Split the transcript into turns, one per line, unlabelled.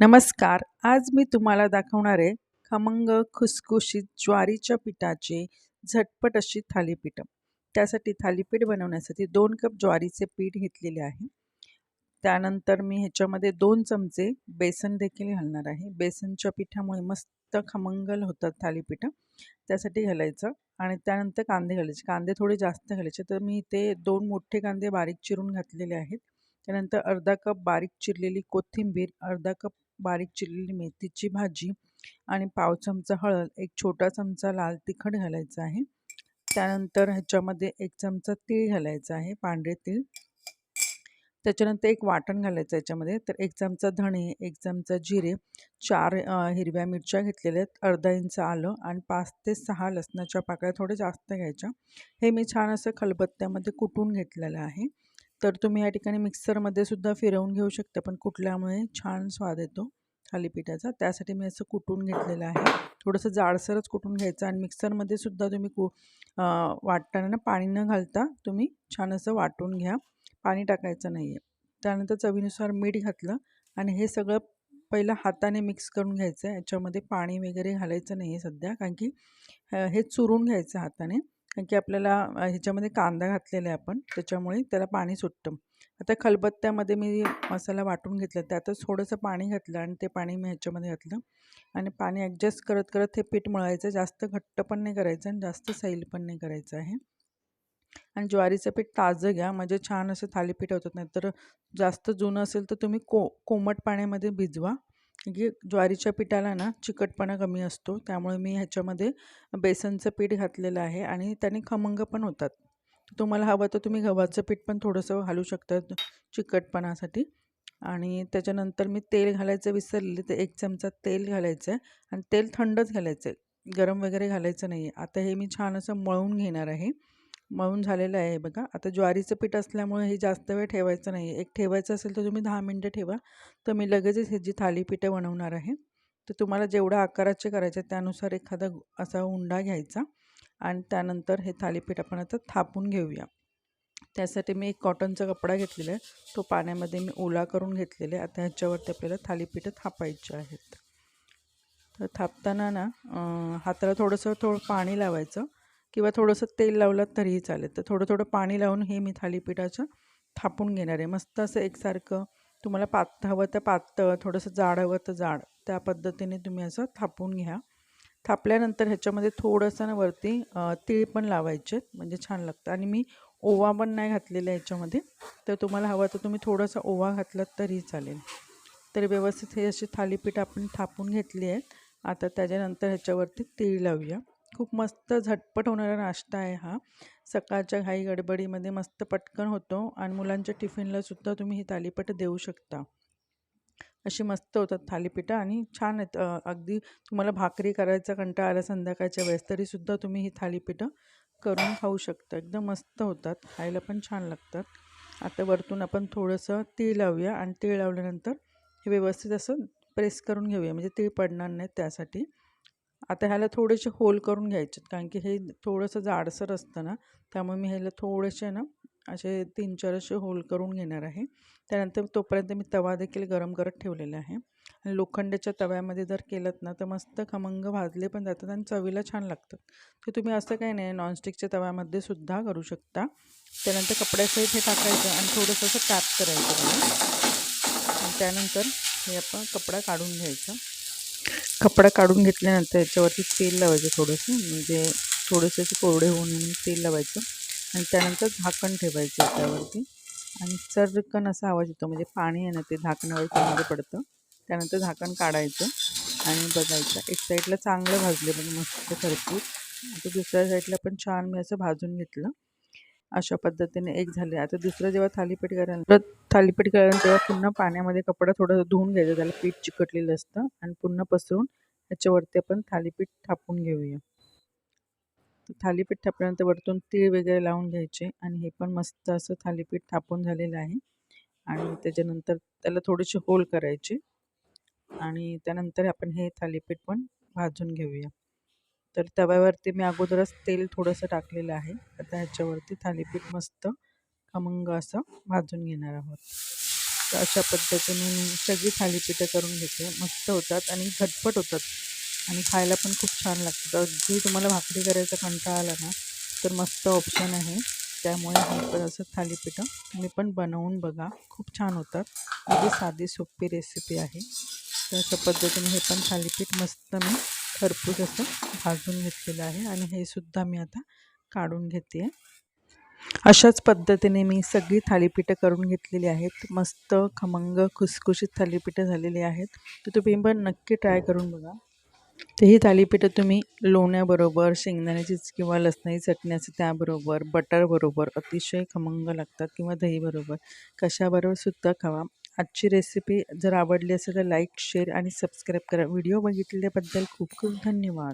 नमस्कार. आज मी तुम्हाला दाखवणार आहे खमंग खुसखुशीत ज्वारीच्या पिठाचे झटपट अशी थालीपीठ. त्यासाठी थालीपीठ बनवण्यासाठी दोन कप ज्वारीचे पीठ घेतलेले आहे. त्यानंतर मी ह्याच्यामध्ये दोन चमचे बेसन देखील घालणार आहे. बेसनच्या पिठामुळे मस्त खमंगल होतात थालीपीठ. त्यासाठी घालायचं आणि त्यानंतर कांदे घालायचे. कांदे थोडे जास्त घालायचे. तर मी ते दोन मोठे कांदे बारीक चिरून घातलेले आहेत. त्यानंतर अर्धा कप बारीक चिरलेली कोथिंबीर अर्धा कप बारीक चिरलेली मेथीची भाजी आणि पाव चमचा हळद एक छोटा चमचा लाल तिखट घालायचा आहे. त्यानंतर ह्याच्यामध्ये एक चमचा तीळ घालायचा आहे पांढरे तीळ. त्याच्यानंतर एक वाटण घालायचं याच्यामध्ये तर एक चमचा धणे एक चमचा जिरे चार हिरव्या मिरच्या घेतलेल्या आहेत अर्धा इंच आलं आणि पाच ते सहा लसणाच्या पाकळ्या थोड्या जास्त घ्यायच्या. हे मी छान असं खलबत्त्यामध्ये कुटून घेतलेलं आहे. तर तुम्ही या ठिकाणी मिक्सरमध्ये सुद्धा फिरवून घेऊ शकता पण कुठल्यामुळे छान स्वाद येतो थालीपीठाचा. त्यासाठी मी असं कुटून घेतलेलं आहे. थोडंसं जाडसरच कुटून घ्यायचं आणि मिक्सरमध्ये सुद्धा तुम्ही कु वाटताना पाणी न घालता तुम्ही छान असं वाटून घ्या. पाणी टाकायचं नाही आहे त्यानंतर चवीनुसार मीठ घातलं आणि हे सगळं पहिलं हाताने मिक्स करून घ्यायचं आहे. याच्यामध्ये पाणी वगैरे घालायचं नाही आहे सध्या कारण की हे चुरून घ्यायचं हाताने. कारण की आपल्याला ह्याच्यामध्ये कांदा घातलेला आहे आपण त्याच्यामुळे त्याला पाणी सुटतं. आता खलबत्त्यामध्ये मी मसाला वाटून घेतला त्यातच थोडंसं पाणी घातलं आणि ते पाणी मी ह्याच्यामध्ये घातलं. आणि पाणी ॲडजस्ट करत करत हे पीठ मळायचं जास्त घट्ट पण नाही करायचं आणि जास्त सैल पण नाही करायचं आहे. आणि ज्वारीचं पीठ ताजं घ्या म्हणजे छान असं थालीपीठ होतात नाही तर जास्त जुनं असेल तर तुम्ही को कोमट पाण्यामध्ये भिजवा. की ज्वारीच्या पिठाला ना चिकटपणा कमी असतो. त्यामुळे मी ह्याच्यामध्ये बेसनचं पीठ घातलेलं आहे आणि त्याने खमंग पण होतात. तुम्हाला हवं तर तुम्ही गव्हाचं पीठ पण थोडंसं घालू शकता चिकटपणासाठी. आणि त्याच्यानंतर मी तेल घालायचं विसरले तर एक चमचा तेल घालायचं आहे आणि तेल थंडच घालायचं आहे. गरम वगैरे घालायचं नाही आहे आता हे मी छान असं मळून घेणार आहे. मळून झालेलं आहे बघा. आता ज्वारीचं पीठ असल्यामुळे हे जास्त वेळ ठेवायचं नाही. एक ठेवायचं असेल तर तुम्ही दहा मिनटं ठेवा. तर मी लगेचच ह्याची थालीपीठं बनवणार आहे. तर तुम्हाला जेवढ्या आकाराचे करायचे त्यानुसार एखादा असा उंडा घ्यायचा. आणि त्यानंतर हे थालीपीठ आपण आता थापून घेऊया. त्यासाठी मी एक कॉटनचा कपडा घेतलेला आहे. तो पाण्यामध्ये मी ओला करून घेतलेला आहे. आता ह्याच्यावरती आपल्याला थालीपीठं थापायचे आहेत. तर थापताना ना हाताला थोडंसं थोडं पाणी लावायचं. किंवा थोडंसं तेल लावलं तरीही चालेल. तर थोडं थोडं पाणी लावून हे मी थालीपीठाचं थापून घेणार आहे. मस्त असं एकसारखं तुम्हाला पात हवं तर पातळ थोडंसं जाड हवं तर जाड. त्या पद्धतीने तुम्ही असं थापून घ्या. थापल्यानंतर ह्याच्यामध्ये थोडंसं ना वरती तीळ पण लावायचे म्हणजे छान लागतं. आणि मी ओवा पण नाही घातलेला ह्याच्यामध्ये. तर तुम्हाला हवं तर तुम्ही थोडासा ओवा घातलात तरी चालेल. तर व्यवस्थित हे अशी थालीपीठ आपण थापून घेतली आहेत. आता त्याच्यानंतर ह्याच्यावरती तीळ लावूया. खूप मस्त झटपट होणारा नाश्ता आहे हा. सकाळच्या घाई गडबडीमध्ये मस्त पटकन होतो आणि मुलांच्या टिफिनलासुद्धा तुम्ही ही थालीपीठ देऊ शकता. अशी मस्त होतात थालीपीठं आणि छान आहेत. अगदी तुम्हाला भाकरी करायचा कंटाळा आला संध्याकाळच्या वेळेस तरीसुद्धा तुम्ही ही थालीपीठं करून खाऊ शकता. एकदम मस्त होतात खायला पण छान लागतात. आता वरतून आपण थोडंसं तीळ लावूया आणि तीळ लावल्यानंतर हे व्यवस्थित असं प्रेस करून घेऊया म्हणजे तीळ पडणार नाहीत त्यासाठी. आता ह्याला थोडेसे होल करून घ्यायचे कारण की हे थोडंसं जाडसर असतं ना त्यामुळे मी ह्याला थोडेसे ना असे तीन चार असे होल करून घेणार आहे. त्यानंतर तोपर्यंत मी तवा देखील गरम करत ठेवलेला आहे. आणि लोखंडाच्या तव्यामध्ये जर केलं ना तर मस्त खमंग भाजले पण जातात आणि चवीला छान लागतात. तर तुम्ही असं काही नाही नॉनस्टिकच्या तव्यामध्ये सुद्धा करू शकता. त्यानंतर कपड्यासहित हे टाकायचं आणि थोडंसं असं टॅप करायचं. आणि त्यानंतर हे आपण कपडा काढून घ्यायचा. कपडा काढून घेतल्यानंतर याच्यावरती तेल लावायचं थोडंसं. म्हणजे थोडेसे असे कोरडे होऊन तेल लावायचं. आणि त्यानंतर झाकण ठेवायचं त्यावरती आणि चरकन असा आवाज येतो. म्हणजे पाणी आहे ना ते झाकणावर त्यामध्ये पडतं. त्यानंतर झाकण काढायचं आणि बघायचं. एक साईडला चांगलं भाजले म्हणजे मस्त खरपूस आता दुसऱ्या साईडला पण छान मी असं भाजून घेतलं. अशा पद्धतीने एक झाले. आता दुसरं जेव्हा थालीपीठ करायला परत थालीपीठ करायला तेव्हा पुन्हा पाण्यामध्ये कपडा थोडं धुवून घ्यायचा त्याला पीठ चिकटलेलं असतं आणि पुन्हा पसरून त्याच्यावरती आपण थालीपीठ थापून घेऊया. थालीपीठ थापल्यानंतर वरतून तीळ वगैरे लावून घ्यायचे आणि हे पण मस्त असं थालीपीठ थापून झालेलं आहे. आणि त्याच्यानंतर त्याला थोडेसे होल करायचे. आणि त्यानंतर आपण हे थालीपीठ पण भाजून घेऊया. तर तव्यावरती मी अगोदरच तेल थोडंसं टाकलेलं आहे. आता ह्याच्यावरती थालीपीठ मस्त खमंग असं भाजून घेणार आहोत. तर अशा पद्धतीने मी सगळी थालीपीठं करून घेते. मस्त होतात आणि झटपट होतात. आणि खायला पण खूप छान लागतात. अगदी तुम्हाला भाकरी करायचा कंटाळा आला ना तर मस्त ऑप्शन आहे. त्यामुळे हे पण असं थालीपीठं तुम्ही पण बनवून बघा. खूप छान होतात. अगदी साधी सोपी रेसिपी आहे. तर अशा पद्धतीने हे पण थालीपीठ मस्त मी खरपूस असं भाजून घेतलेलं आहे आणि हे सुद्धा मी आता काढून घेते. आहे अशाच पद्धतीने मी सगळी थालीपीठं करून घेतलेली आहेत. मस्त खमंग खुसखुशीत थालीपीठं झालेली आहेत. तर तुम्ही पण नक्की ट्राय करून बघा. तर ही थालीपीठं तुम्ही लोण्याबरोबर शेंगदाण्याचीच किंवा लसणाची चटणी असते त्याबरोबर बटरबरोबर अतिशय खमंग लागतात किंवा दहीबरोबर. कशाबरोबर सुद्धा खावा. आजची रेसिपी जर आवडली असेल तर लाईक शेअर आणि सबस्क्राईब करा. व्हिडिओ बघितल्याबद्दल खूप खूप धन्यवाद.